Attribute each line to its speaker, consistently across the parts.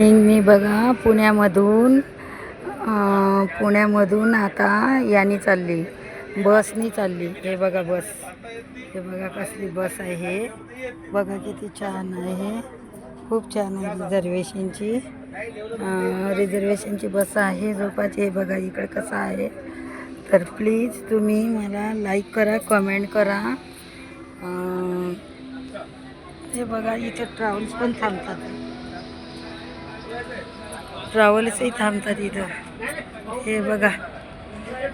Speaker 1: मी बघा पुण्यामधून पुण्यामधून आता यानी चालली. बसनी चालली. हे बघा बस. हे बघा कसली बस आहे हे. बघा किती छान आहे. खूप छान आहे रिझर्वेशनची. रिझर्वेशनची बस आहे. झोपाची हे बघा इकडे कसं आहे. तर प्लीज तुम्ही मला लाईक करा कमेंट करा. हे बघा इथे ट्रॅव्हल्स पण थांबतात ट्रॅव्हल्सही थांबतात इथं. हे बघा.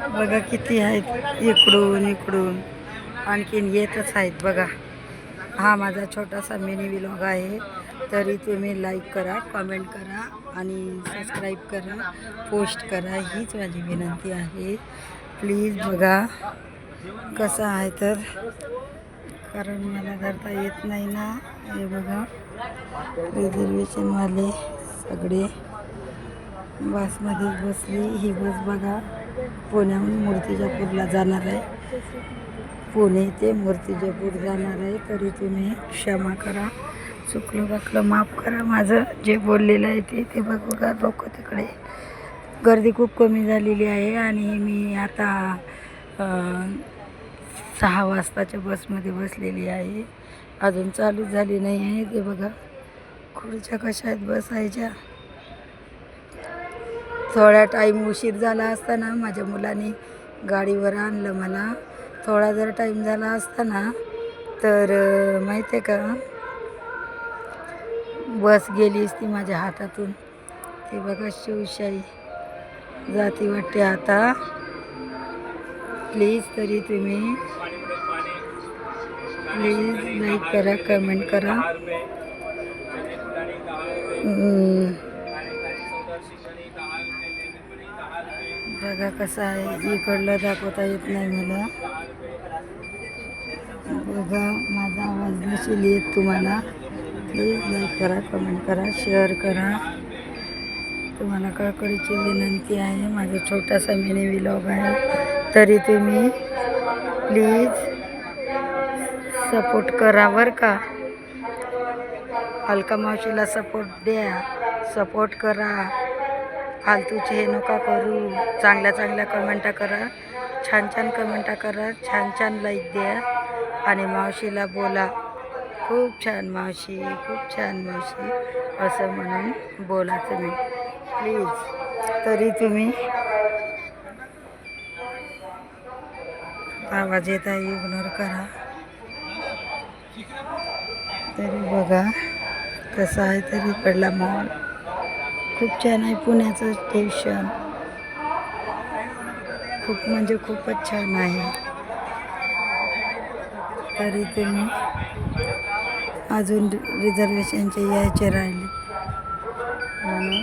Speaker 1: बघा किती आहेत. इकडून इकडून. आणखीन येतच आहेत बघा. हा माझा छोटासा मिनी विलॉग आहे. तरी तुम्ही लाईक करा कमेंट करा आणि सबस्क्राईब करा पोस्ट करा. हीच माझी विनंती आहे. प्लीज बघा कसं आहे तर. कारण मला धरता येत नाही ना. हे बघा. रिझर्वेशनवाले सगळे बसमध्येच बसली. ही बस बघा पुण्याहून मूर्तिजापूरला जाणार आहे. पुणे ते मूर्तिजापूर जाणार आहे. तरी तुम्ही क्षमा करा. चुकलं बाकलं माफ करा. माझं जे बोललेलं आहे ते ते बघू का लोक तिकडे गर्दी खूप कमी झालेली आहे आणि मी आता सहा वाजताच्या बसमध्ये बसलेली आहे. अजून चालू झाली नाही आहे ते बघा. खुर्च्या कशा आहेत बसायच्या? थोडा टाईम उशीर झाला असताना माझ्या मुलाने गाडीवर आणलं मला. थोडा जर टाईम झाला असताना तर माहिती आहे का? बस गेली असती माझ्या हातातून. ते बघा शिवशाही जाती वाटते आता. प्लीज तरी तुम्ही प्लीज लाईक करा कमेंट करा. बघा कसं आहे. इकडलं दाखवता येत नाही मला. बघा माझा आवाज नसेल येत तुम्हाला. प्लीज लाईक करा कमेंट करा शेअर करा. तुम्हाला कळकळीची विनंती आहे. माझा छोटासा मिनी विलॉग आहे. तरी तुम्ही प्लीज सपोर्ट करा बरं का? अलका मावशीला सपोर्ट द्या सपोर्ट करा. फालतूचे हे नका करू. चांगल्या चांगल्या कमेंटा करा. छान छान कमेंटा करा. छान छान लाईक द्या. आणि मावशीला बोला. खूप छान मावशी खूप छान मावशी. असं म्हणून बोला तुम्ही. प्लीज तरी तुम्ही आवाज येत आहे इग्नोर करा. तरी बघा. कसं आहे तरी इकडला मॉल खूप छान आहे पुण्याचं स्टेशन खूप म्हणजे खूपच छान आहे. तरी तुम्ही अजून रिझर्वेशनचे यायचे राहिले. म्हणून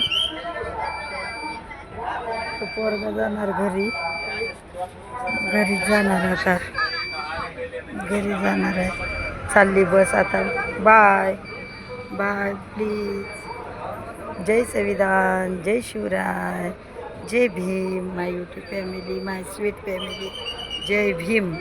Speaker 1: तो पोरगा जाणार घरी. घरी जाणार आता. घरी जाणार आहे. चालली बस आता. बाय बाय प्लीज जय संविधान जय शिवराय जय Bhim my YouTube family my sweet family Jai Bhim